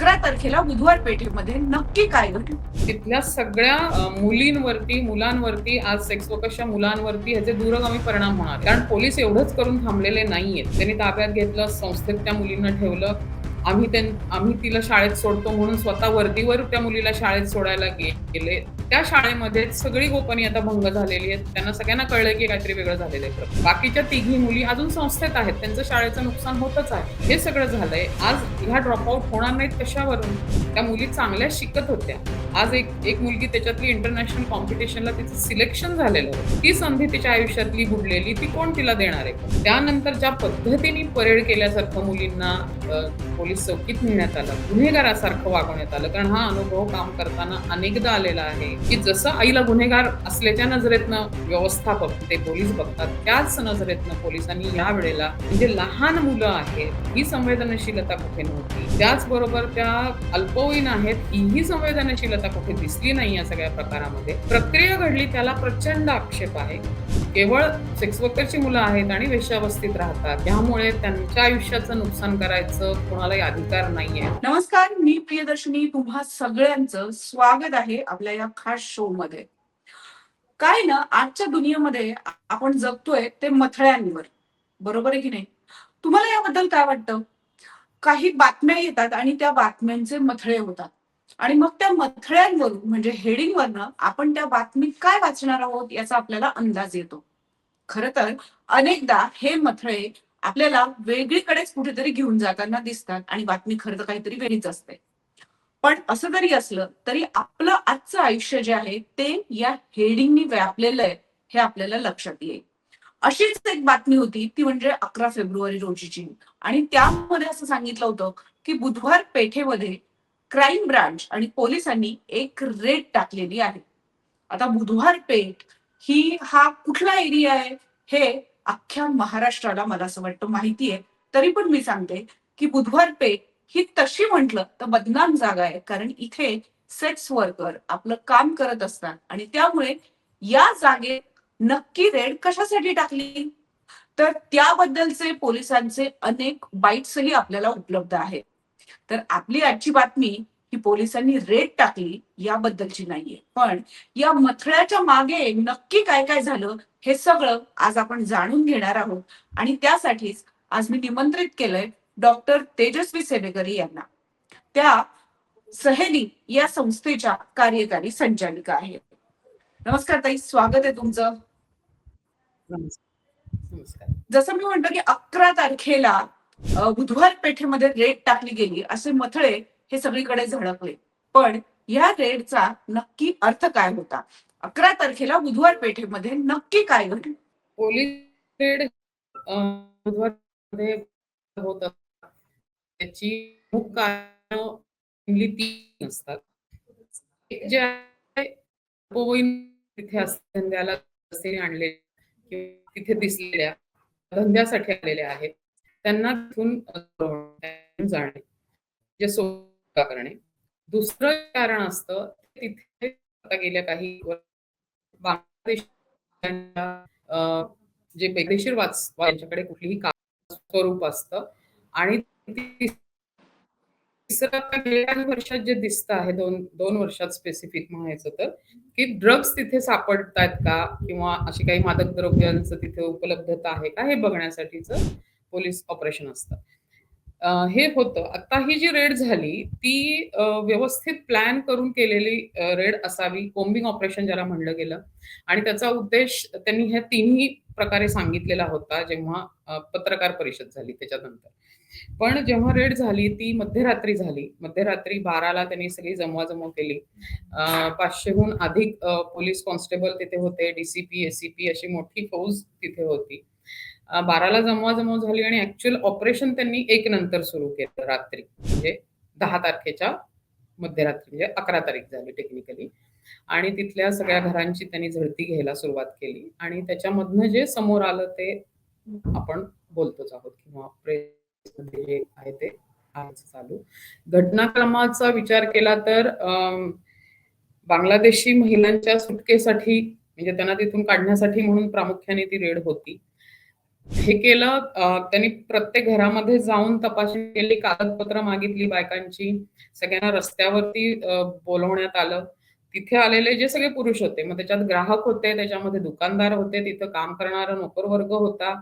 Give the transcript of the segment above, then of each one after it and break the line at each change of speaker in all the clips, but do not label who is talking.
अकरा तारखेला बुधवार पेठेमध्ये नक्की काय घडलं?
तिथल्या सगळ्या मुलींवरती मुलांवरती आज सेक्स वर्कर्सच्या मुलांवरती ह्याचे दूरगामी परिणाम होणार कारण पोलीस एवढंच करून थांबलेले नाहीयेत. त्यांनी ताब्यात घेतलं संस्थेत त्या मुलींना ठेवलं. आम्ही त्यां आम्ही तिला शाळेत सोडतो म्हणून स्वतः वर्दीवर त्या मुलीला शाळेत सोडायला गेले. त्या शाळेमध्ये सगळी गोपनीयता भंग झालेली आहे त्यांना सगळ्यांना कळलं की काहीतरी वेगळं झालेलं आहे. बाकीच्या तिघी मुली अजून संस्थेत आहेत. त्यांचं शाळेचं नुकसान होतच आहे. हे सगळं झालंय. आज ह्या ड्रॉपआउट होणार नाहीत कशावरून? त्या मुली चांगल्या शिकत होत्या. आज एक एक मुलगी त्याच्यातली इंटरनॅशनल कॉम्पिटिशनला तिचं सिलेक्शन झालेलं होतं. ती संधी तिच्या आयुष्यातली बुडलेली ती कोण तिला देणार आहे? त्यानंतर ज्या पद्धतीने परेड केल्यासारखं मुलींना पोलीस चौकीत नेण्यात आलं. गुन्हेगारासारखं वागवण्यात आलं. कारण हा अनुभव काम करताना अनेकदा आलेला आहे की जसं आईला गुन्हेगार असल्याच्या नजरेतनं व्यवस्थापक ते पोलीस बघतात त्याच नजरेतनं पोलिसांनी या वेळेला म्हणजे लहान मुलं आहेत ही संवेदनशीलता कुठे नव्हती? त्याचबरोबर त्या अल्पवयीन आहेत हीही संवेदनशीलता कुठे दिसली नाही या सगळ्या प्रकारामध्ये. प्रक्रिया घडली त्याला प्रचंड आक्षेप आहे. केवळ सेक्स वर्करची मुलं आहेत आणि वेश्यावस्थित राहतात. त्यामुळे त्यांच्या आयुष्याचं नुकसान करायचं काही अधिकार नाहीये.
नमस्कार मी प्रियदर्शनी. तुम्हा सगळ्यांचं स्वागत आहे आपल्या या खास शो मध्ये काय ना आजच्या दुनियेमध्ये आपण जगतोय ते मथळ्यांवर. बरोबर आहे की नाही? तुम्हाला याबद्दल काय वाटतं? काही बातम्या येतात आणि त्या बातम्यांचे मथळे होतात. आणि मग त्या मथळ्यांवरून म्हणजे हेडिंगवरनं आपण त्या बातमीत काय वाचणार आहोत याचा आपल्याला अंदाज येतो. खर तर अनेकदा हे मथळे आपल्याला वेगळीकडेच कुठेतरी घेऊन जाताना दिसतात आणि बातमी खरं तर काहीतरी वेगळीच असते. पण असं जरी असलं तरी आपलं आजचं आयुष्य जे आहे ते या हेडिंगनी व्यापलेलं आहे हे आपल्याला लक्षात येईल. अशीच एक बातमी होती ती म्हणजे अकरा फेब्रुवारी रोजीची. आणि त्यामध्ये असं सांगितलं होतं की बुधवार पेठेमध्ये क्राईम ब्रांच आणि पोलिसांनी एक रेड टाकलेली आहे. आता बुधवार पेठ ही हा कुठला एरिया आहे? हे अख्ख्या महाराष्ट्राला मला असं वाटतं माहिती आहे. तरी पण मी सांगते की बुधवार पेठ ही तशी म्हटलं तर बदनाम जागा आहे. कारण इथे सेक्स वर्कर आपलं काम करत असतात. आणि त्यामुळे या जागेत नक्की रेड कशासाठी टाकली? तर त्याबद्दलचे पोलिसांचे अनेक बाईट्सही आपल्याला उपलब्ध आहेत. तर आपली आजची बातमी ही पोलिसांनी रेड टाकली याबद्दलची नाहीये. पण या मथळ्याच्या मागे नक्की काय काय झालं हे सगळं आज आपण जाणून घेणार आहोत. आणि त्यासाठीच आज मी निमंत्रित केलंय डॉक्टर तेजस्वी सेवेकरी यांना. त्या सहेली या संस्थेच्या कार्यकारी संचालिका आहेत. नमस्कार ताई स्वागत आहे तुमचं. जसं मी म्हणतो की अकरा तारखेला बुधवार पेठेमध्ये रेड टाकली गेली असे मथळे हे सगळीकडे झळकले. पण या रेडचा नक्की अर्थ काय होता? अकरा तारखेला बुधवार पेठेमध्ये नक्की काय घडलं?
पोलीस रेड अं, होत. त्याची मुख्य म्हणजे तीन असतात. तिथे धंद्याला आणले तिथे दिसलेल्या धंद्यासाठी आलेल्या आहेत. त्यांना तिथून जाणे. जे सो करणे. दुसरं कारण असतं तिथे आता गेल्या काही बांगलादेश जे बेकायदेशीर वाच यांच्याकडे कुठलीही काम स्वरूप असतं. आणि तिसरं गेल्या वर्षात जे दिसत आहे दोन दोन वर्षात स्पेसिफिक म्हणायचं तर की ड्रग्ज तिथे सापडतायत का? किंवा अशी काही मादक द्रव्यांचं तिथे उपलब्धता आहे का? हे बघण्यासाठीच पोलीस ऑपरेशन असतं. हे होतं. आता ही जी रेड झाली ती व्यवस्थित प्लॅन करून केलेली रेड असावी कोम्बिंग ऑपरेशन ज्याला म्हणलं गेलं. आणि त्याचा उद्देश त्यांनी ह्या तिन्ही प्रकारे सांगितलेला होता जेव्हा पत्रकार परिषद झाली त्याच्यानंतर. पण जेव्हा रेड झाली ती मध्यरात्री झाली. मध्यरात्री बाराला त्यांनी सगळी जमवाजमव केली. पाचशेहून अधिक पोलीस कॉन्स्टेबल तिथे होते डीसीपी एसीपी अशी मोठी फौज तिथे होती. बाराला बाराला जमवाजमव झाली आणि ऍक्च्युअल ऑपरेशन त्यांनी एक नंतर सुरू केलं रात्री. म्हणजे दहा तारखेच्या मध्यरात्री म्हणजे अकरा तारीख झाली टेक्निकली आणि तिथल्या सगळ्या घरांची त्यांनी झडती घ्यायला सुरुवात केली. आणि त्याच्यामधनं जे समोर आलं ते आपण बोलतोच आहोत किंवा जे आहे ते चालू. घटनाक्रमाचा विचार केला तर बांगलादेशी महिलांच्या सुटकेसाठी म्हणजे त्यांना तिथून काढण्यासाठी म्हणून प्रामुख्याने ती रेड होती. हे केलं त्यांनी प्रत्येक घरामध्ये जाऊन तपासणी केली, कागदपत्र मागितली बायकांची. सगळ्यांना रस्त्यावरती बोलवण्यात आलं. तिथे आलेले जे सगळे पुरुष होते, मग त्याच्यात ग्राहक होते, त्याच्यामध्ये दुकानदार होते, तिथं काम करणारा नोकर वर्ग होता,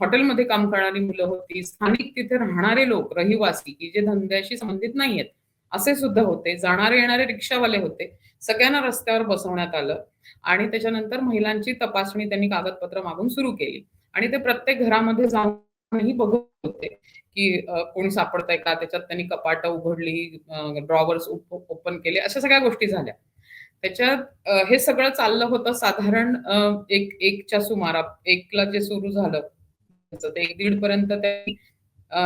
हॉटेलमध्ये काम करणारी मुलं होती, स्थानिक तिथे राहणारे लोक, रहिवासी, की जे धंद्याशी संबंधित नाहीयेत, असे सुद्धा होते. जाणारे येणारे रिक्षावाले होते. सगळ्यांना रस्त्यावर बसवण्यात आलं आणि त्याच्यानंतर महिलांची तपासणी त्यांनी कागदपत्र मागून सुरू केली आणि ते प्रत्येक घरामध्ये जाऊनही बघत होते, की कोणी सापडतंय का? त्याच्यात त्यांनी कपाटं उघडली, ड्रॉवर्स ओपन केले, अशा सगळ्या गोष्टी झाल्या. त्याच्यात हे सगळं चाललं होतं साधारण एक एकच्या सुमारा एकला जे सुरू झालं, ते एक दीड पर्यंत त्यांनी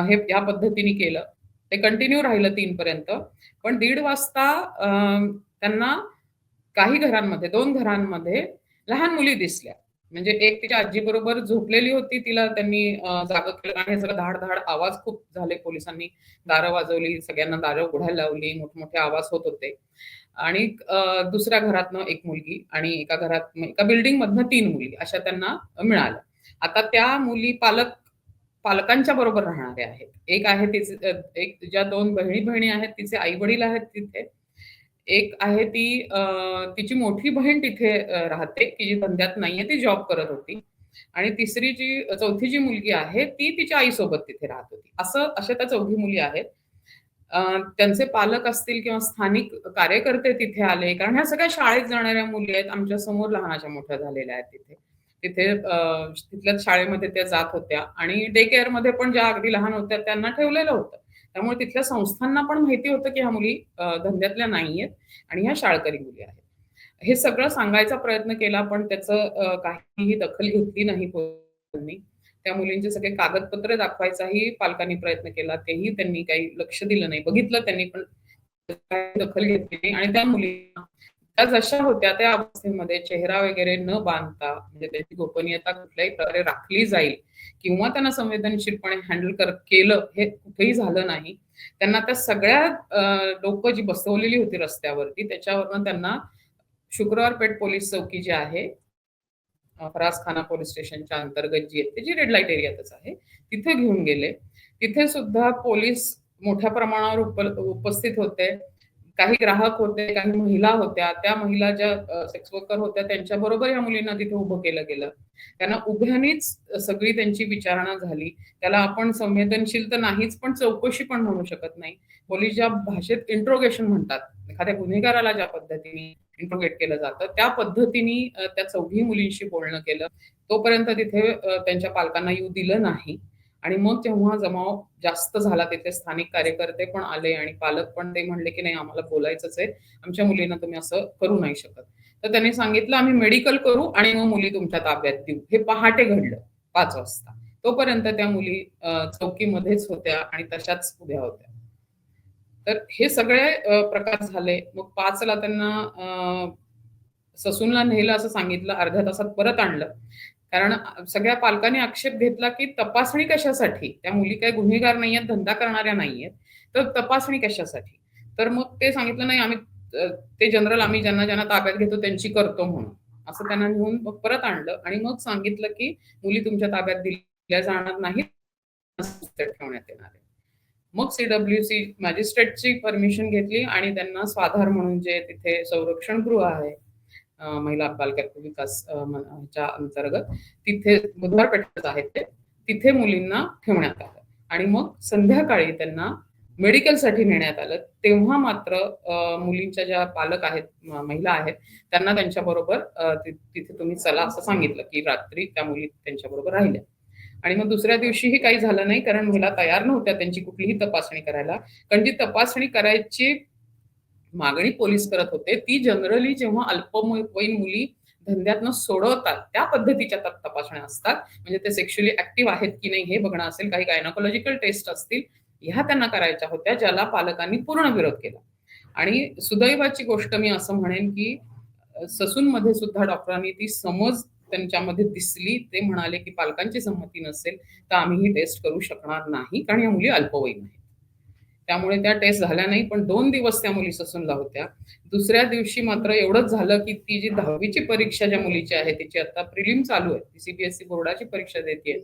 हे या पद्धतीने केलं. ते कंटिन्यू राहिलं तीन पर्यंत. पण दीड वाजता त्यांना काही घरांमध्ये दोन घरांमध्ये लहान मुली दिसल्या. म्हणजे एक तिच्या आजीबरोबर झोपलेली होती. तिला त्यांनी अ, केलं आणि हे सगळं धाड-धाड आवाज खूप झाले. पोलिसांनी दारं वाजवली, सगळ्यांना दारं उघडायला लावली, मोठमोठे आवाज होत होते. आणि दुसऱ्या घरातनं एक मुलगी आणि एका घरात एका बिल्डिंग मधनं तीन मुली अशा त्यांना मिळाल्या. आता त्या मुली पालक पालकांच्या बरोबर राहणाऱ्या आहेत. एक आहे तिचे एक ज्या दोन बहिणी-बहिणी आहेत, तिचे आई-वडील आहेत तिथे. एक आहे ती तिची मोठी बहीण तिथे राहते, की जी धंद्यात नाहीये, ती जॉब करत होती. आणि तिसरी जी चौथी जी मुलगी आहे, ती तिच्या आईसोबत तिथे राहत होती. असं अशा त्या चौघी मुली आहेत. त्यांचे पालक असतील किंवा स्थानिक कार्यकर्ते तिथे आले, कारण ह्या सगळ्या शाळेत जाणाऱ्या मुली आहेत. आमच्यासमोर लहानाच्या मोठ्या झालेल्या आहेत तिथे. तिथे तिथल्या तिथल्याच शाळेमध्ये त्या जात होत्या आणि डे केअरमध्ये पण ज्या अगदी लहान होत्या त्यांना ठेवलेलं होतं. त्यामुळे तिथल्या संस्थांना पण माहिती होतं, की ह्या मुली धंद्यातल्या धंद्यातल्या नाहीयेत आणि ह्या शाळकरी मुली आहेत. हे सगळं सांगायचा प्रयत्न केला, पण त्याचं काहीही दखल घेतली नाही पोलिसांनी. त्या मुलींचे सगळे कागदपत्र दाखवायचाही पालकांनी प्रयत्न केला. तेही त्यांनी काही लक्ष दिलं नाही. बघितलं त्यांनी पण दखल घेतली नाही आणि त्या मुलींना त्या जशा होत्या त्या अवस्थेमध्ये चेहरा वगैरे न बांधता म्हणजे त्याची गोपनीयता कुठल्याही प्रकारे राखली जाईल किंवा त्यांना संवेदनशीलपणे हँडल कर केलं हे कुठेही झालं नाही. त्यांना त्या सगळ्या लोक जी बसवलेली होती रस्त्यावरती त्याच्यावरनं त्यांना शुक्रवार पेठ पोलीस चौकी जी आहे फरासखाना पोलीस स्टेशनच्या अंतर्गत जी आहे, जी रेड लाइट एरियातच आहे. तिथे घेऊन गेले. तिथे सुद्धा पोलीस मोठ्या प्रमाणावर उप उपस्थित होते. काही ग्राहक होते, काही महिला होत्या. त्या महिला ज्या सेक्स वर्कर होत्या त्यांच्याबरोबर या मुलींना तिथे उभं केलं गेलं. त्यांना उभ्यानेच सगळी त्यांची विचारणा झाली. त्याला आपण संवेदनशील तर नाहीच, पण चौकशी पण म्हणू शकत नाही. पोलीस ज्या भाषेत इंट्रोगेशन म्हणतात, एखाद्या गुन्हेगाराला ज्या पद्धतीने इंट्रोगेट केलं जातं, त्या पद्धतीने त्या चौघी मुलींशी बोलणं केलं. तोपर्यंत तिथे त्यांच्या पालकांना येऊ दिलं नाही आणि मग तेव्हा जमाव जास्त झाला तिथे स्थानिक कार्यकर्ते पण आले आणि पालक पण ते म्हणले, की "नाही आम्हाला बोलायचंच आहे. आमच्या मुलींना तुम्ही असं करू नाही शकत." तर त्यांनी सांगितलं, "आम्ही मेडिकल करू आणि मग मुली तुमच्या ताब्यात देऊ." हे पहाटे घडलं पाच वाजता. तोपर्यंत त्या मुली चौकीमध्येच होत्या आणि तशाच उभ्या होत्या. तर हे सगळे प्रकार झाले. मग पाचला त्यांना ससूनला नेलं असं सांगितलं. अर्ध्या तासात परत आणलं. कारण सगळ्या पालकांनी आक्षेप घेतला, की तपासणी कशासाठी? त्या मुली काही गुन्हेगार नाहीयेत, धंदा करणाऱ्या नाहीयेत. तर तपासणी कशासाठी? तर मग ते सांगितलं, "नाही आम्ही ते जनरल आम्ही ज्यांना-ज्यांना ताब्यात घेतो त्यांची करतो म्हणून." असं त्यांना नेऊन मग परत आणलं आणि मग सांगितलं, की "मुली तुमच्या ताब्यात दिल्या जाणार नाहीत. ठेवण्यात येणार आहे." मग सी-डब्ल्यू-सी मॅजिस्ट्रेटची परमिशन घेतली आणि त्यांना स्वाधार म्हणून जे तिथे संरक्षण गृह आहे, महिला बाल विकास च्या अंतर्गत तिथे बुधवार पेठेतच आहेत ते. तिथे मुलींना ठेवण्यात आलं आणि मग संध्याकाळी त्यांना मेडिकलसाठी नेण्यात आलं. तेव्हा मात्र मुलींच्या ज्या पालक आहेत, महिला आहेत, त्यांना त्यांच्याबरोबर तिथे तुम्ही चला असं सांगितलं, की रात्री त्या मुली त्यांच्याबरोबर राहिल्या. आणि मग दुसऱ्या दिवशीही काही झालं नाही, कारण महिला तयार नव्हत्या त्यांची कुठलीही तपासणी करायला. कारण जी तपासणी करायची मागणी पोलीस करत होते, ती जनरली जेव्हा अल्पवयीन मुली धंद्यातनं सोडवतात, त्या पद्धतीच्या त्या तपासण्या असतात. म्हणजे ते सेक्शुअली ऍक्टिव्ह आहेत की नाही हे बघणं असेल, काही गायनोकॉलॉजिकल टेस्ट असतील, ह्या त्यांना करायच्या होत्या, ज्याला पालकांनी पूर्ण विरोध केला. आणि सुदैवाची गोष्ट मी असं म्हणेन, की ससूनमध्ये सुद्धा डॉक्टरांनी ती समज त्यांच्यामध्ये दिसली. ते म्हणाले, की पालकांची संमती नसेल, तर आम्ही ही टेस्ट करू शकणार नाही, कारण या मुली अल्पवयीन आहेत. त्यामुळे त्या टेस्ट झाल्या नाही पण दोन दिवस त्या मुली ससूनला होत्या. दुसऱ्या दिवशी मात्र एवढंच झालं की ती जी दहावीची परीक्षा ज्या मुलीची आहे तिची आता प्रिलिम चालू आहे. ती सीबीएसई बोर्डाची परीक्षा देते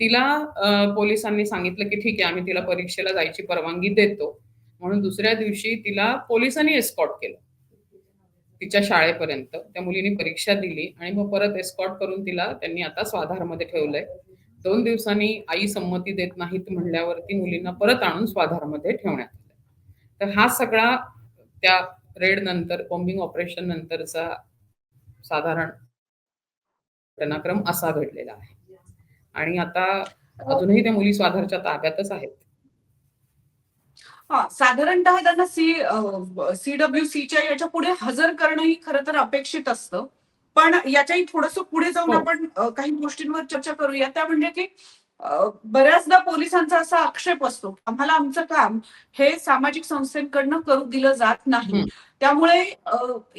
तिला पोलिसांनी सांगितलं की ठीक आहे आम्ही तिला परीक्षेला जायची परवानगी देतो. म्हणून दुसऱ्या दिवशी तिला पोलिसांनी एस्कॉट केलं. तिच्या शाळेपर्यंत. त्या मुलीने परीक्षा दिली आणि मग परत एस्कॉट करून तिला त्यांनी आता स्वाधारमध्ये ठेवलंय. दोन दिवसांनी आई संमती देत नाहीत म्हणल्यावरती मुलींना परत आणून स्वाधारमध्ये ठेवण्यात आलं. तर हा सगळा त्या रेड नंतर बॉम्बिंग ऑपरेशन नंतरचा साधारण घटनाक्रम असा घडलेला आहे. आणि आता अजूनही त्या मुली स्वाधारच्या ताब्यातच आहेत.
हा साधारणतः त्यांना सी सीडब्ल्यू सीच्या याच्यापुढे हजर करणं ही खरं तर अपेक्षित असतं. पण याच्याही थोडस पुढे जाऊन
हो.
आपण काही गोष्टींवर चर्चा करूया. त्या म्हणजे की बऱ्याचदा पोलिसांचा असा आक्षेप असतो. आम्हाला आमचं काम हे सामाजिक संस्थेकडनं करू दिलं जात नाही. त्यामुळे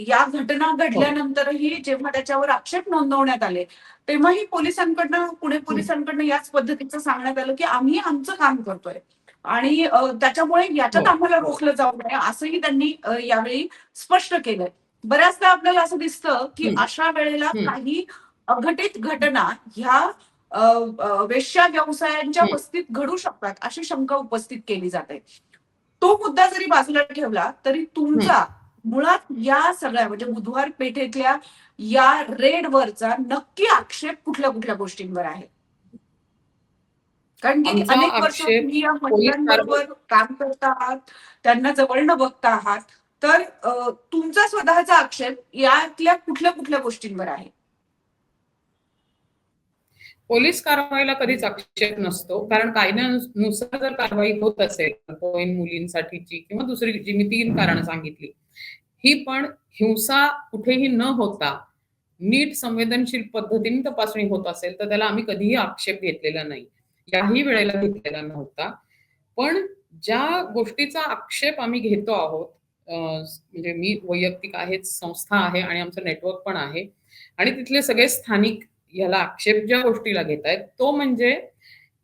या घटना घडल्यानंतरही जेव्हा त्याच्यावर आक्षेप नोंदवण्यात आले तेव्हाही पोलिसांकडनं पुणे पोलिसांकडनं याच पद्धतीचं सांगण्यात आलं की आम्ही आमचं काम करतोय. आणि त्याच्यामुळे याच्यात
हो.
आम्हाला रोखलं जाऊ नये असंही त्यांनी यावेळी स्पष्ट केलंय. बऱ्याचदा आपल्याला असं दिसतं की. अशा वेळेला. काही अघटित घटना ह्या वेश्या व्यवसायांच्या. वस्तीत घडू शकतात अशी शंका उपस्थित केली जाते तो मुद्दा जरी बाजूला ठेवला तरी तुमचा मुळात या सगळ्या म्हणजे बुधवार पेठेतल्या या रेडवरचा नक्की आक्षेप कुठल्या कुठल्या गोष्टींवर आहे कारण की अनेक वर्ष तुम्ही या महिलांबरोबर काम करत आहात त्यांना जवळनं बघता आहात तर तुमचा स्वतःचा आक्षेप यातल्या कुठल्या कुठल्या गोष्टींवर आहे?
पोलीस कारवाईला कधीच आक्षेप नसतो. कारण कायद्यानुसार जर कारवाई होत असेल मुलींसाठीची किंवा दुसरी जी मी तीन कारण सांगितली ही पण हिंसा कुठेही न होता नीट संवेदनशील पद्धतीने तपासणी होत असेल तर त्याला आम्ही कधीही आक्षेप घेतलेला नाही. याही वेळेला घेतलेला नव्हता. पण ज्या गोष्टीचा आक्षेप आम्ही घेतो आहोत म्हणजे मी वैयक्तिक आहेच संस्था आहे आणि आमचं नेटवर्क पण आहे. आणि तिथले सगळे स्थानिक याला आक्षेप ज्या गोष्टीला घेत आहेत तो म्हणजे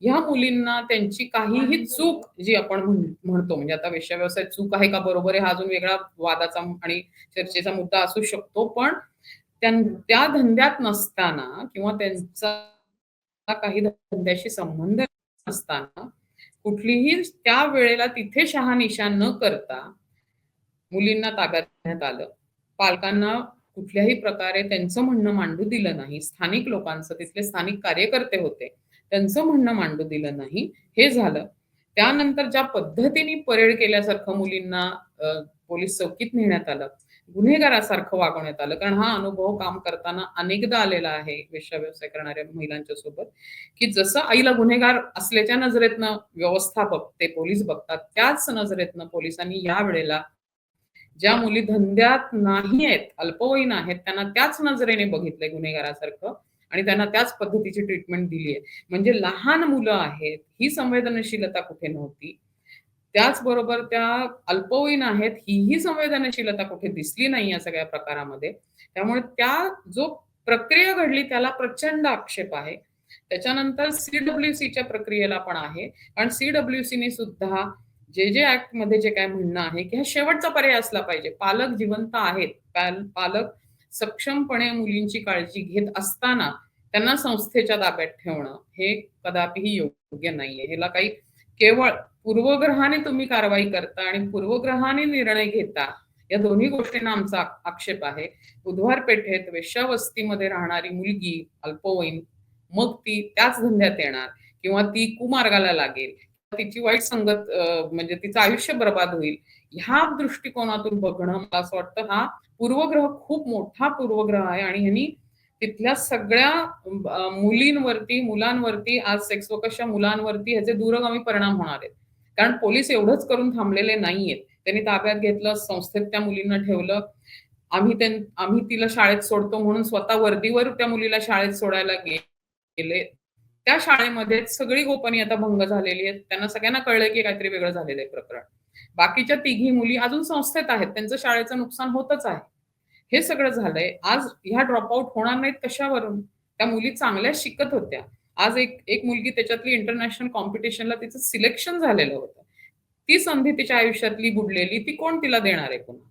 ह्या मुलींना त्यांची काहीही चूक जी आपण म्हणतो म्हणजे आता वेश्या व्यवसाय चूक आहे का बरोबर आहे हा अजून वेगळा वादाचा आणि चर्चेचा मुद्दा असू शकतो पण त्या धंद्यात नसताना किंवा त्यांचा काही धंद्याशी संबंध नसताना कुठलीही त्या वेळेला तिथे शहानिशा न करता मुलींना ताब्यात घेण्यात आलं. पालकांना कुठल्याही प्रकारे त्यांचं म्हणणं मांडू दिलं नाही. स्थानिक लोकांचं तिथले स्थानिक कार्यकर्ते होते. त्यांचं म्हणणं मांडू दिलं नाही. हे झालं. त्यानंतर ज्या पद्धतीने परेड केल्यासारखं मुलींना पोलीस चौकीत नेण्यात आलं. गुन्हेगारासारखं वागवण्यात आलं. कारण हा अनुभव काम करताना अनेकदा आलेला आहे वेश्या व्यवसाय करणाऱ्या महिलांच्या सोबत की जसं आईला गुन्हेगार असल्याच्या नजरेतनं व्यवस्था बघते पोलीस बघतात त्याच नजरेतनं पोलिसांनी या वेळेला ज्या मुली धंद्यात नाही आहेत अल्पवयीन आहेत त्यांना त्याच नजरेने बघितलंय गुन्हेगारासारखं आणि त्यांना त्याच पद्धतीची ट्रीटमेंट दिली आहे म्हणजे लहान मुलं आहेत ही संवेदनशीलता कुठे नव्हती? त्याचबरोबर त्या अल्पवयीन आहेत हीही संवेदनशीलता कुठे दिसली नाही या सगळ्या प्रकारामध्ये. त्यामुळे त्या जो प्रक्रिया घडली त्याला प्रचंड आक्षेप आहे. त्याच्यानंतर सीडब्ल्यूसीच्या प्रक्रियेला पण आहे. कारण सीडब्ल्यूसीने सुद्धा जे जे ऍक्टमध्ये जे काय म्हणणं आहे की हा शेवटचा पर्याय असला पाहिजे. पालक जिवंत आहेत. पालक सक्षमपणे मुलींची काळजी घेत असताना त्यांना संस्थेच्या ताब्यात ठेवणं हे कदापिही योग्य नाहीये. ह्याला काही केवळ पूर्वग्रहाने तुम्ही कारवाई करता आणि पूर्वग्रहाने निर्णय घेता या दोन्ही गोष्टींना आमचा आक्षेप आहे. बुधवार पेठेत वेश्यावस्तीमध्ये राहणारी मुलगी अल्पवयीन मग ती त्याच धंद्यात येणार किंवा ती कुमार्गाला लागेल तिची वाईट संगत म्हणजे तिचं आयुष्य बर्बाद होईल ह्या दृष्टिकोनातून बघणं मला असं वाटतं हा पूर्वग्रह खूप मोठा पूर्वग्रह आहे आणि ह्यांनी तिथल्या सगळ्या मुलींवरती मुलांवरती आज सेक्स वर्कर्सच्या मुलांवरती ह्याचे दूरगामी परिणाम होणार आहेत. कारण पोलीस एवढंच करून थांबलेले नाहीयेत. त्यांनी ताब्यात घेतलं संस्थेत त्या मुलींना ठेवलं. आम्ही आम्ही तिला शाळेत सोडतो म्हणून स्वतः वर्दीवर त्या मुलीला शाळेत सोडायला गेले. त्या शाळेमध्ये सगळी गोपनीयता भंग झालेली आहे त्यांना सगळ्यांना कळलंय की काहीतरी वेगळं झालेलं आहे प्रकरण. बाकीच्या तिघी मुली अजून संस्थेत आहेत. त्यांचं शाळेचं नुकसान होतच आहे. हे सगळं झालंय. आज ह्या ड्रॉपआउट होणार नाहीत कशावरून? त्या मुली चांगल्या शिकत होत्या. आज एक एक मुलगी त्याच्यातली इंटरनॅशनल कॉम्पिटिशनला तिचं सिलेक्शन झालेलं होतं. ती संधी तिच्या आयुष्यातली बुडलेली ती कोण तिला देणार आहे पुन्हा?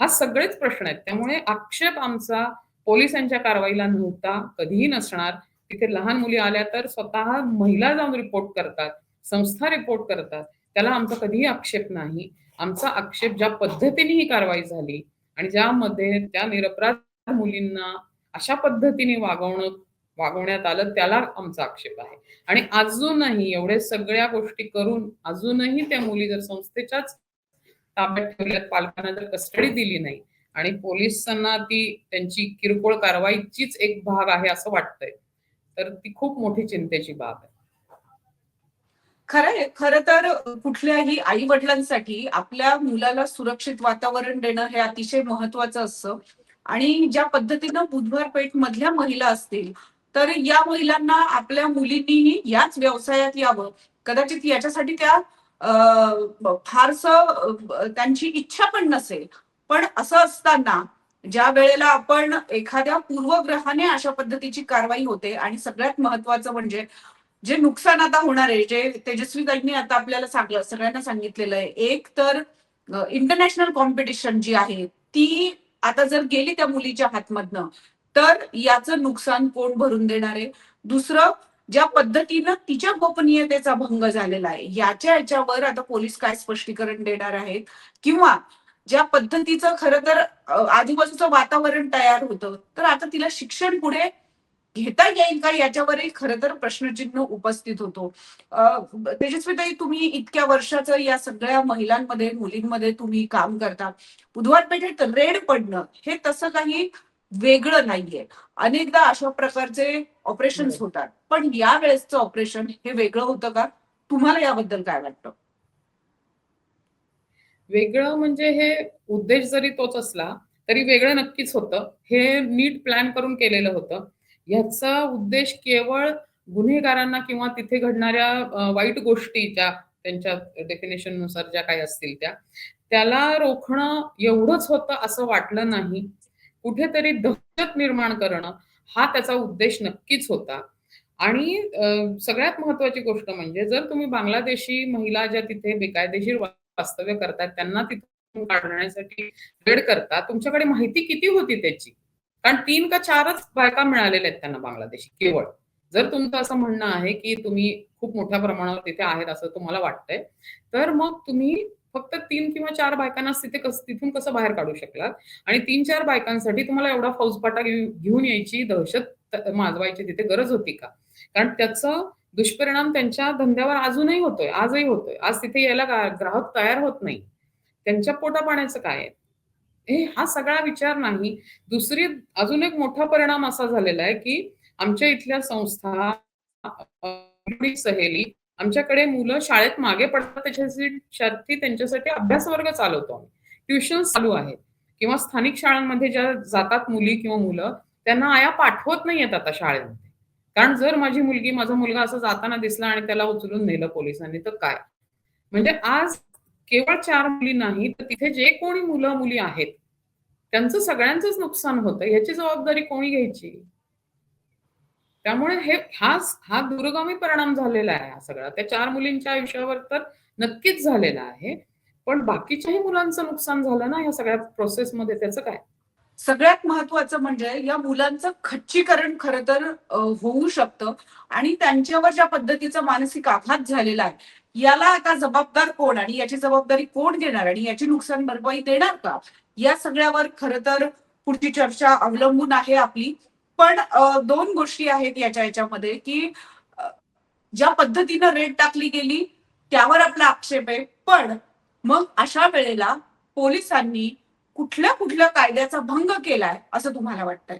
हा सगळेच प्रश्न आहेत. त्यामुळे आक्षेप आमचा पोलिसांच्या कारवाईला नव्हता कधीही नसणार. तिथे लहान मुली आल्या तर स्वतः महिला जाऊन रिपोर्ट करतात संस्था रिपोर्ट करतात. त्याला आमचा कधीही आक्षेप नाही. आमचा आक्षेप ज्या पद्धतीने ही कारवाई झाली आणि ज्यामध्ये त्या निरपराध मुलींना अशा पद्धतीने वागवणं वागवण्यात आलं त्याला आमचा आक्षेप आहे. आणि अजूनही एवढे सगळ्या गोष्टी करून अजूनही त्या मुली जर संस्थेच्याच ताब्यात ठेवल्यात पालकांना जर कस्टडी दिली नाही आणि पोलिसांना ती त्यांची किरकोळ कारवाईचीच एक भाग आहे असं वाटतंय. तर ती खूप मोठी चिंतेची बाब आहे.
खरंय खर तर कुठल्याही आई वडिलांसाठी आपल्या मुलाला सुरक्षित वातावरण देणं हे अतिशय महत्वाचं असतं. आणि ज्या पद्धतीनं बुधवार पेठ मधल्या महिला असतील तर या महिलांना आपल्या मुलींनीही याच व्यवसायात यावं. कदाचित याच्यासाठी त्या फारस त्यांची इच्छा पण नसेल. पण असं असताना ज्या वेळेला आपण एखाद्या पूर्वग्रहाने अशा पद्धतीची कारवाई होते आणि सगळ्यात महत्वाचं म्हणजे जे नुकसान आता होणार आहे जे तेजस्वी ताईंनी आता आपल्याला सांगलं सगळ्यांना सांगितलेलं आहे एक तर इंटरनॅशनल कॉम्पिटिशन जी आहे ती आता जर गेली त्या मुलीच्या हातमधनं तर याचं नुकसान कोण भरून देणार आहे? दुसरं ज्या पद्धतीनं तिच्या गोपनीयतेचा भंग झालेला आहे याच्या याच्यावर आता पोलीस काय स्पष्टीकरण देणार आहेत? किंवा ज्या पद्धतीचं खरं तर आजूबाजूचं वातावरण तयार होतं तर आता तिला शिक्षण पुढे घेता येईल का याच्यावरही खरं तर प्रश्नचिन्ह उपस्थित होतो. तेजस्वीताई तुम्ही इतक्या वर्षाचं या सगळ्या महिलांमध्ये मुलींमध्ये तुम्ही काम करता. बुधवार पेठेत रेड पडणं हे तसं काही वेगळं नाहीये. अनेकदा अशा प्रकारचे ऑपरेशन होतात. पण या वेळेसचं ऑपरेशन हे वेगळं होतं का? तुम्हाला याबद्दल काय वाटतं?
वेगळं म्हणजे हे उद्देश जरी तोच असला तरी वेगळं नक्कीच होतं. हे नीट प्लॅन करून केलेलं होतं. ह्याचा उद्देश केवळ गुन्हेगारांना किंवा तिथे घडणाऱ्या वाईट गोष्टी ज्या त्यांच्या डेफिनेशननुसार ज्या काही असतील त्या त्याला रोखणं एवढंच होतं असं वाटलं नाही. कुठेतरी दहशत निर्माण करणं हा त्याचा उद्देश नक्कीच होता. आणि सगळ्यात महत्वाची गोष्ट म्हणजे जर तुम्ही बांगलादेशी महिला ज्या तिथे बेकायदेशीर वास्तव्य करतात त्यांना तिथून काढण्यासाठी रेड करतात. तुमच्याकडे माहिती किती होती त्याची? कारण तीन का चारच बायका मिळालेल्या आहेत त्यांना बांगलादेशी केवळ. जर तुमचं असं म्हणणं आहे की तुम्ही खूप मोठ्या प्रमाणावर तिथे आहेत असं तुम्हाला वाटतंय तर मग तुम्ही फक्त तीन किंवा चार बायकांना तिथे कस तिथून कसं बाहेर काढू शकलात? आणि तीन चार बायकांसाठी तुम्हाला एवढा फौजपाटा घेऊन यायची दहशत माजवायची तिथे गरज होती का? कारण त्याचं दुष्परिणाम त्यांच्या धंद्यावर अजूनही होतोय आजही होतोय. आज तिथे यायला ग्राहक तयार होत नाही. त्यांच्या पोटापाण्याचं काय आहे? हे हा सगळा विचार नाही. दुसरी अजून एक मोठा परिणाम असा झालेला आहे की आमच्या इथल्या संस्था सहेली आमच्याकडे मुलं शाळेत मागे पडतात त्याच्यासाठी त्यांच्यासाठी अभ्यास वर्ग चालवतो आम्ही. ट्युशन चालू आहेत. किंवा स्थानिक शाळांमध्ये ज्या जातात मुली किंवा मुलं त्यांना आया पाठवत नाहीयेत आता शाळेमध्ये. कारण जर माझी मुलगी माझा मुलगा असं जाताना दिसला आणि त्याला उचलून नेलं पोलिसांनी तर काय? म्हणजे आज केवळ चार मुली नाही तर तिथे जे कोणी मुलं मुली आहेत त्यांचं सगळ्यांचंच नुकसान होतं. ह्याची जबाबदारी कोणी घ्यायची? त्यामुळे हे हा हा दूरगामी परिणाम झालेला आहे हा सगळा. त्या चार मुलींच्या आयुष्यावर तर नक्कीच झालेला आहे. पण बाकीच्याही मुलांचं नुकसान झालं ना या सगळ्या प्रोसेसमध्ये त्याचं काय?
सगळ्यात महत्वाचं म्हणजे या मुलांचं खच्चीकरण खरं तर होऊ शकतं. आणि त्यांच्यावर ज्या पद्धतीचा मानसिक आघात झालेला आहे याला आता जबाबदार कोण आणि याची जबाबदारी कोण घेणार आणि याची नुकसान भरपाई देणार का? या सगळ्यावर खरं तर पुढची चर्चा अवलंबून आहे आपली. पण दोन गोष्टी आहेत याच्या याच्यामध्ये की ज्या पद्धतीनं रेट टाकली गेली त्यावर आपला आक्षेप आहे. पण मग अशा वेळेला पोलिसांनी कुठल्या कुठल्या कायद्याचा भंग केलाय असं तुम्हाला वाटतंय?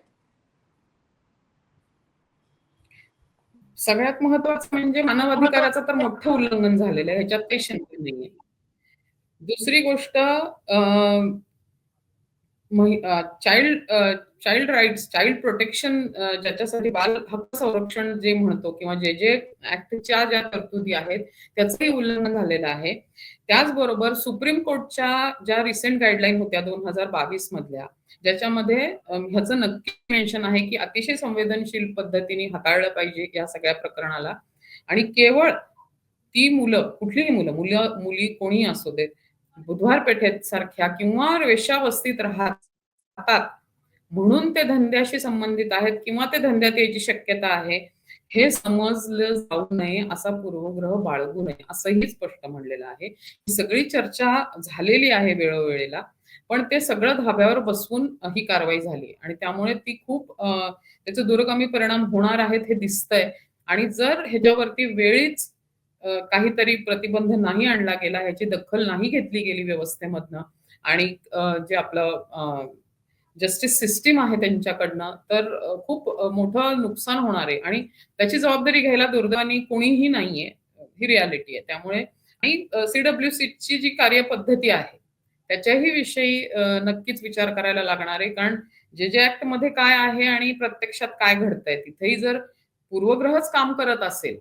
सगळ्यात महत्वाचं म्हणजे मानवाधिकाराचं तर मोठं उल्लंघन झालेलं आहे. ह्याच्यात काही शंका नाहीये. दुसरी गोष्ट child child rights child protection ज्याच्यासाठी बाल हक्क संरक्षण जे म्हणतो किंवा जे जे ऍक्टच्या ज्या तरतुदी आहेत त्याचंही उल्लंघन झालेलं आहे. त्याचबरोबर सुप्रीम कोर्टच्या ज्या रिसेंट गाईडलाईन होत्या दोन हजार बावीस मधल्या ज्याच्यामध्ये ह्याचं नक्की मेन्शन आहे की अतिशय संवेदनशील पद्धतीने हाताळलं पाहिजे या सगळ्या प्रकरणाला. आणि केवळ ती मुलं कुठलीही मुलं मुलं मुली कोणी असू देत बुधवार पेठेत सारख्या किंवा वेश्यावस्तीत राहतात. म्हणून ते धंद्याशी संबंधित आहेत किंवा ते धंद्यात यायची शक्यता आहे हे समजलं जाऊ नये असा पूर्वग्रह बाळगू नये असंही स्पष्ट म्हणलेलं आहे. ही सगळी चर्चा झालेली आहे वेळोवेळेला पण ते सगळं धाब्यावर बसवून ही कारवाई झाली आणि त्यामुळे ती खूप त्याचे दूरगामी परिणाम होणार आहेत हे दिसतंय. आणि जर ह्याच्यावरती वेळीच काहीतरी प्रतिबंध नाही आणला गेला ह्याची दखल नाही घेतली गेली व्यवस्थेमधनं. आणि जे आपलं जस्टिस सिस्टीम आहे त्यांच्याकडनं तर खूप मोठं नुकसान होणार आहे. आणि त्याची जबाबदारी घ्यायला दुर्दैवानी कोणीही नाहीये. ही रियालिटी आहे. त्यामुळे आणि सीडब्ल्यू ची जी कार्यपद्धती आहे त्याच्याही विषयी नक्कीच विचार करायला लागणार आहे. कारण जे जे ऍक्टमध्ये काय आहे आणि प्रत्यक्षात काय घडतंय तिथेही जर पूर्वग्रहच काम करत असेल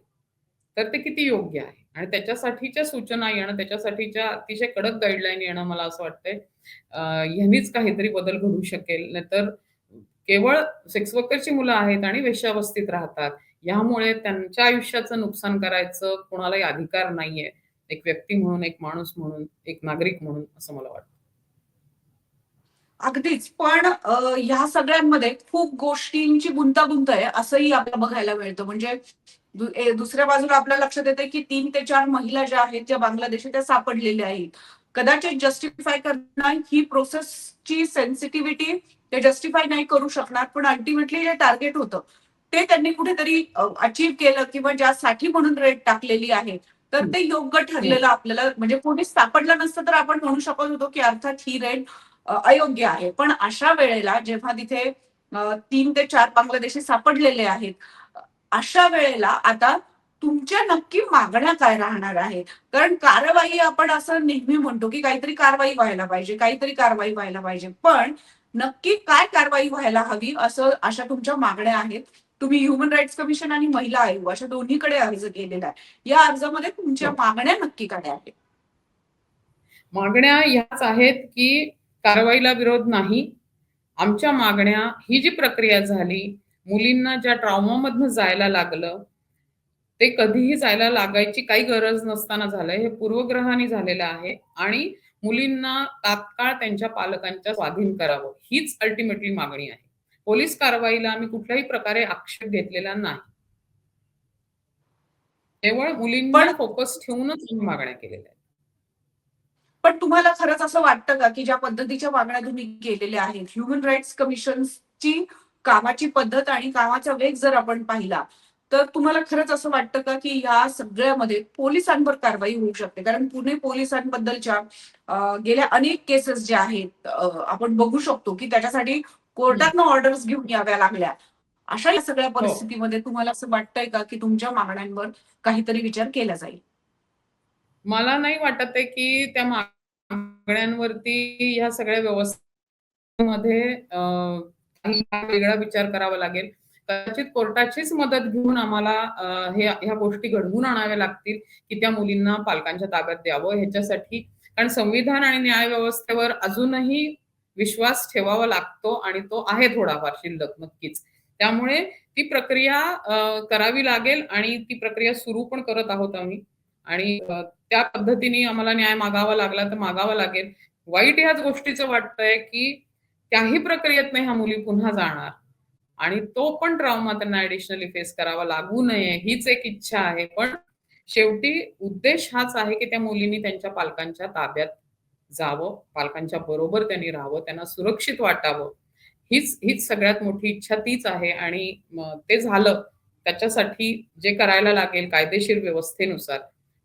तर ते किती योग्य आहे? आणि त्याच्यासाठीच्या सूचना येणं त्याच्यासाठीच्या अतिशय कडक गाईडलाईन येणं मला असं वाटतंय. ह्यांनीच काहीतरी बदल घडू शकेल. नाहीतर केवळ सेक्स वर्करची मुलं आहेत आणि वेश्यावस्थित राहतात. यामुळे त्यांच्या आयुष्याचं नुकसान करायचं कोणालाही अधिकार नाहीये. एक व्यक्ती म्हणून एक माणूस म्हणून एक नागरिक म्हणून असं मला वाटतं.
अगदीच. पण ह्या सगळ्यांमध्ये खूप गोष्टींची गुंतागुंत आहे असंही आपल्याला बघायला मिळतं. म्हणजे दुसऱ्या बाजूला आपल्या लक्षात येते की तीन ते चार महिला ज्या आहेत ज्या बांगलादेशात त्या सापडलेल्या आहेत. कदाचित जस्टिफाय करणं ही प्रोसेसची सेन्सिटिव्हिटी ते जस्टिफाय नाही करू शकणार पण अल्टिमेटली जे टार्गेट होतं. ते त्यांनी कुठेतरी अचीव केलं किंवा ज्यासाठी म्हणून रेट टाकलेली आहे तर ते योग्य ठरलेलं आपल्याला म्हणजे कोणी सापडलं नसतं तर आपण म्हणू शकत होतो की अर्थात ही रेट अयोग्य आहे. पण अशा वेळेला जेव्हा तिथे तीन ते चार बांगलादेशी सापडलेले आहेत अशा वेळेला आता तुमच्या नक्की मागण्या काय राहणार आहेत? कारण कारवाई आपण असं नेहमी म्हणतो की काहीतरी कारवाई व्हायला पाहिजे काहीतरी कारवाई व्हायला पाहिजे. पण नक्की काय कारवाई व्हायला हवी असं अशा तुमच्या मागण्या आहेत? तुम्ही ह्युमन राईट्स कमिशन आणि महिला आयोग अशा दोन्हीकडे अर्ज केलेला आहे. या अर्जामध्ये तुमच्या
हो.
मागण्या नक्की काय आहेत?
मागण्या ह्याच आहेत की कारवाईला विरोध नाही. आमच्या मागण्या ही जी प्रक्रिया झाली मुलींना ज्या ट्रॉमामधनं जायला लागलं ते कधीही जायला लागायची काही गरज नसताना झालंय. हे पूर्वग्रहाने झालेलं आहे आणि मुलींना तात्काळ त्यांच्या पालकांच्या स्वाधीन करावं. हीच अल्टिमेटली मागणी आहे. पोलीस कारवाईला आम्ही कुठल्याही प्रकारे आक्षेप घेतलेला नाही. केवळ
पण-
फोकस ठेवूनच आम्ही मागण्या केलेल्या आहेत.
पण तुम्हाला खरंच असं वाटतं का की ज्या पद्धतीच्या मागण्या तुम्ही केलेल्या आहेत ह्युमन राईट्स कमिशनची कामाची पद्धत आणि कामाचा वेग जर आपण पाहिला तर तुम्हाला खरंच असं वाटतं का की ह्या सगळ्यामध्ये पोलिसांवर कारवाई होऊ शकते? कारण पुणे पोलिसांबद्दलच्या गेल्या अनेक केसेस ज्या आहेत आपण बघू शकतो की त्याच्यासाठी कोर्टातनं ऑर्डर्स घेऊन याव्या लागल्या. अशा या सगळ्या परिस्थितीमध्ये तुम्हाला असं वाटतंय का की तुमच्या मागण्यांवर काहीतरी विचार केला जाईल?
मला नाही वाटत आहे की त्या मागण्यांवरती ह्या सगळ्या व्यवस्थेमध्ये वेगळा विचार करावा लागेल. कदाचित कोर्टाचीच मदत घेऊन आम्हाला हे ह्या गोष्टी घडवून आणाव्या लागतील की त्या मुलींना पालकांच्या ताब्यात द्यावं ह्याच्यासाठी. कारण संविधान आणि न्याय व्यवस्थेवर अजूनही विश्वास ठेवावा लागतो आणि तो आहे थोडाफार शिल्लक नक्कीच. त्यामुळे ती प्रक्रिया करावी लागेल आणि ती प्रक्रिया सुरू पण करत आहोत आम्ही. आणि त्या पद्धतीने आम्हाला न्याय मागावा लागला तर मागावा लागेल. वाईट ह्याच गोष्टीचं वाटतंय की त्याही प्रक्रियेत ह्या मुली पुन्हा जाणार. आणि तो पण ट्रॉमा त्यांना ऍडिशनली फेस करावा लागू नये हीच एक इच्छा आहे. पण शेवटी उद्देश हाच आहे की त्या मुलींनी त्यांच्या पालकांच्या ताब्यात जावं पालकांच्या बरोबर त्यांनी राहावं त्यांना सुरक्षित वाटावं. हीच हीच सगळ्यात मोठी इच्छा तीच आहे. आणि ते झालं त्याच्यासाठी जे करायला लागेल कायदेशीर व्यवस्थेनुसार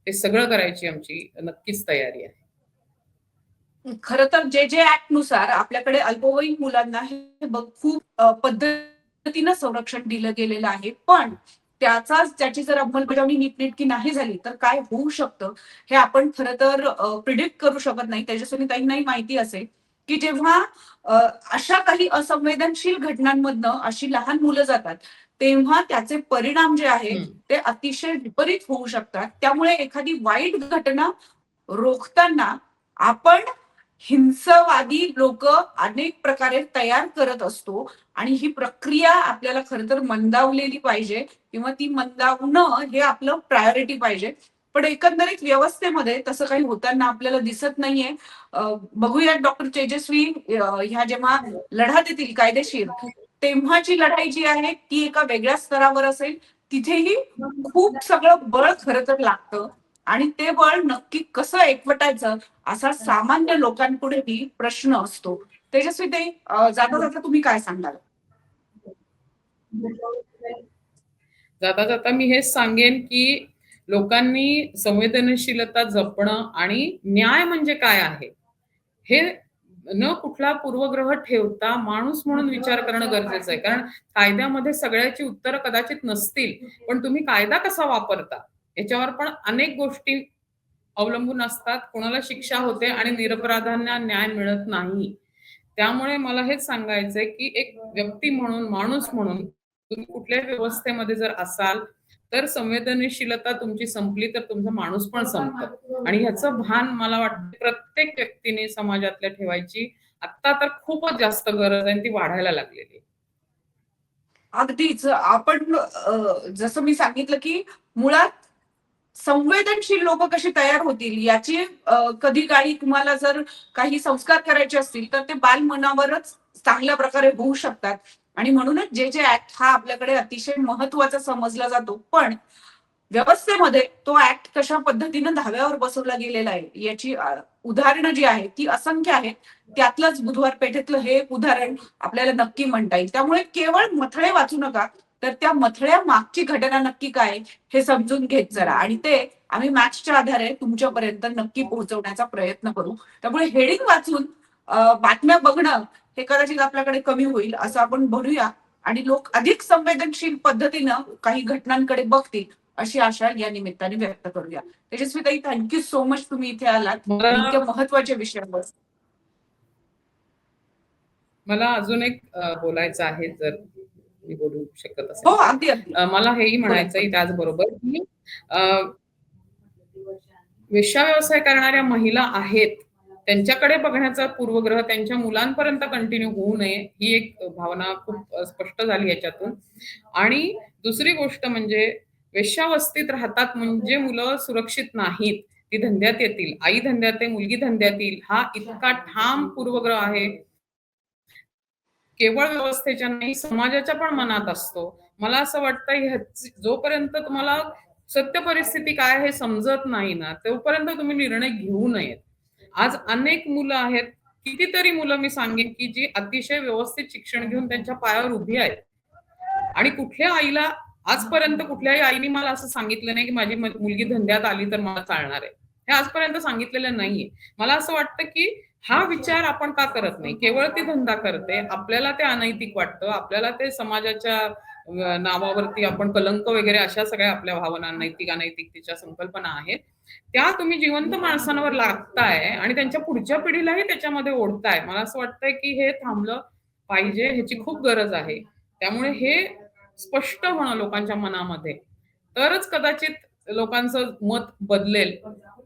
ते सगळं करायची आमची नक्कीच तयारी आहे.
खर तर जे जे ऍक्टनुसार आपल्याकडे अल्पवयीन मुलांना हे खूप पद्धतीनं संरक्षण दिलं गेलेलं आहे. पण त्याचा त्याची जर अंमलबजावणी नीटनेटकी नाही झाली तर काय होऊ शकतं हे आपण खरं तर प्रिडिक्ट करू शकत नाही. त्याच्यासाठी ताईंनाही माहिती असेल की जेव्हा अशा काही असंवेदनशील घटनांमधनं अशी लहान मुलं जातात तेव्हा त्याचे परिणाम जे आहेत. ते अतिशय विपरीत होऊ शकतात. त्यामुळे एखादी वाईट घटना रोखताना आपण हिंसवादी लोक अनेक प्रकारे तयार करत असतो आणि ही प्रक्रिया आपल्याला खरं तर मंदावलेली पाहिजे किंवा ती मंदावणं हे आपलं प्रायोरिटी पाहिजे. पण एकंदरीत व्यवस्थेमध्ये तसं काही होताना आपल्याला दिसत नाहीये. बघूयात डॉक्टर तेजस्वी ह्या जेव्हा लढा देतील कायदेशीर तेव्हाची लढाई जी आहे ती एका वेगळ्या स्तरावर असेल. तिथेही खूप सगळं बळ खरं तर लागतं. आणि ते बळ नक्की कसं एकवटायचं असा सामान्य लोकांपुढेही प्रश्न असतो. तेजस्वी ते जाता जाता तुम्ही काय सांगाल?
जाता जाता मी हेच सांगेन की लोकांनी संवेदनशीलता जपणं आणि न्याय म्हणजे काय आहे? हे न कुठला पूर्वग्रह ठेवता माणूस म्हणून विचार करणं गरजेचं आहे. कारण कायद्यामध्ये सगळ्याची उत्तरं कदाचित नसतील पण तुम्ही कायदा कसा वापरता? याच्यावर पण अनेक गोष्टी अवलंबून असतात. कोणाला शिक्षा होते आणि निरपराधांना न्याय मिळत नाही. त्यामुळे मला हेच सांगायचंय की एक व्यक्ती म्हणून माणूस म्हणून तुम्ही कुठल्याही व्यवस्थेमध्ये जर असाल तर संवेदनशीलता तुमची संपली तर तुमचा माणूस पण संपतो. आणि ह्याचं भान मला वाटतं प्रत्येक व्यक्तीने समाजातल्या ठेवायची. आता तर खूपच जास्त गरज आहे आणि ती वाढायला लागलेली
अगदीच. आपण जसं मी सांगितलं की मुळात संवेदनशील लोक कशी तयार होतील? याची कधी काळी तुम्हाला जर काही संस्कार करायचे असतील तर ते बाल मनावरच चांगल्या प्रकारे होऊ शकतात. आणि म्हणूनच जे जे ऍक्ट हा आपल्याकडे अतिशय महत्त्वाचा समजला जातो. पण व्यवस्थेमध्ये तो ऍक्ट कशा पद्धतीनं धाव्यावर बसवला गेलेला आहे याची उदाहरणं जी आहेत ती असंख्य आहेत. त्यातलंच बुधवार पेठेतलं हे एक उदाहरण आपल्याला नक्की म्हणता येईल. त्यामुळे केवळ मथळे वाचू नका. तर त्या मथळ्या मागची घटना नक्की काय हे समजून घेत जरा. आणि ते आम्ही मॅचच्या आधारे तुमच्यापर्यंत नक्की पोहोचवण्याचा प्रयत्न करू. त्यामुळे हेडिंग वाचून बातम्या बघणं हे कदाचित आपल्याकडे कमी होईल असं आपण म्हणूया. आणि लोक अधिक संवेदनशील पद्धतीनं काही घटनांकडे बघतील अशी आशा या निमित्ताने व्यक्त करूया. तेजस्वीताई थँक्यू सो मच तुम्ही इथे आलात. इतक्या महत्त्वाच्या विषयावर.
मला अजून एक बोलायचं आहे जर मी बोलू शकत
हो
असेल
अगदी. अगदी
मला हेही म्हणायचं आहे त्याचबरोबर की वेश्या व्यवसाय करणाऱ्या महिला आहेत. त्यांच्याकडे बघण्याचा पूर्वग्रह त्यांच्या मुलांपर्यंत कंटिन्यू होऊ नये ही एक भावना खूप स्पष्ट झाली याच्यातून. आणि दुसरी गोष्ट म्हणजे वेश्यावस्तीत राहतात म्हणजे मुलं सुरक्षित नाहीत. ती धंद्यात येतील. आई धंद्यात आहे मुलगी धंद्यात येईल. हा इतका ठाम पूर्वग्रह आहे. केवळ व्यवस्थेच्या नाही समाजाच्या पण मनात असतो. मला असं वाटतं जोपर्यंत तुम्हाला सत्य परिस्थिती काय हे समजत नाही ना तोपर्यंत तुम्ही निर्णय घेऊ नयेत. आज अनेक मुलं आहेत कितीतरी मुलं मी सांगेन की जी अतिशय व्यवस्थित शिक्षण घेऊन त्यांच्या पायावर उभी आहेत. आणि कुठल्या आईला आजपर्यंत कुठल्याही आईने मला असं सांगितलं नाही की माझी मुलगी धंद्यात आली तर मला चालणार आहे. हे आजपर्यंत सांगितलेलं नाहीये. मला असं वाटतं की हा विचार आपण का करत नाही? केवळ ती धंदा करते. आपल्याला ते अनैतिक वाटतं. आपल्याला ते समाजाच्या नावावरती आपण कलंक वगैरे अशा सगळ्या आपल्या भावना नैतिक अनैतिकतेच्या संकल्पना आहेत. त्या तुम्ही जिवंत माणसांवर लागताय आणि त्यांच्या पुढच्या पिढीलाही त्याच्यामध्ये ओढताय. मला असं वाटतंय की हे थांबलं पाहिजे ह्याची खूप गरज आहे. त्यामुळे हे स्पष्ट होणं लोकांच्या मनामध्ये. तरच कदाचित लोकांचं मत बदलेल.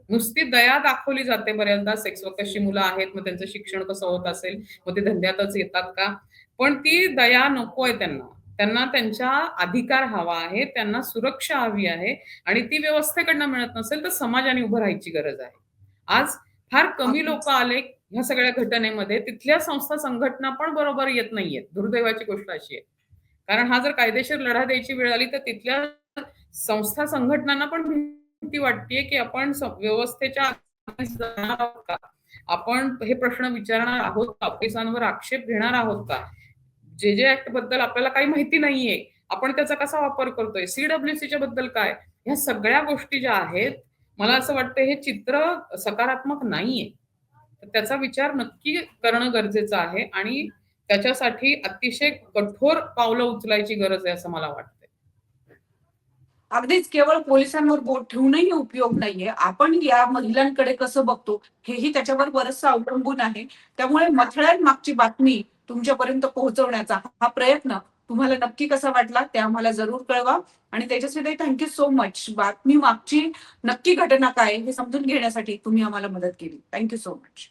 नुसती दया दाखवली जाते बऱ्याचदा सेक्स वर्कर्सची मुलं आहेत मग त्यांचं शिक्षण कसं होत असेल मग ते धंद्यातच येतात का? पण ती दया नको आहे त्यांना. त्यांना त्यांच्या अधिकार हवा आहे त्यांना सुरक्षा हवी आहे आणि ती व्यवस्थेकडनं मिळत नसेल तर समाजाने उभं राहायची गरज आहे. आज फार कमी लोक आले ह्या सगळ्या घटनेमध्ये तिथल्या संस्था संघटना पण बरोबर येत नाहीयेत. दुर्दैवाची गोष्ट अशी आहे. कारण हा जर कायदेशीर लढा द्यायची वेळ आली तर तिथल्या संस्था संघटनांना पण भीती वाटते की आपण व्यवस्थेच्या का? आपण हे प्रश्न विचारणार आहोत का? पोलिसांवर आक्षेप घेणार आहोत का? जे जे ऍक्टबद्दल आपल्याला काही माहिती नाहीये आपण त्याचा कसा वापर करतोय? सीडब्ल्यूसीच्या बद्दल काय? ह्या सगळ्या गोष्टी ज्या आहेत मला असं वाटतं हे चित्र सकारात्मक नाहीये. तर त्याचा विचार नक्की करणं गरजेचं आहे आणि त्याच्यासाठी अतिशय कठोर पावलं उचलायची गरज आहे असं मला वाटतं
अगदीच केवळ पोलिसांवर बोट ठेवूनही उपयोग नाहीये. आपण या महिलांकडे कसं बघतो हेही त्याच्यावर बरचसं अवलंबून आहे. त्यामुळे मथळ्यांमागची बातमी तुमच्यापर्यंत पोहोचवण्याचा हा प्रयत्न तुम्हाला नक्की कसा वाटला ते आम्हाला जरूर कळवा. आणि त्याच्यासाठी थँक्यू सो मच बातमी मागची नक्की घटना काय हे समजून घेण्यासाठी तुम्ही आम्हाला मदत केली. Thank you so much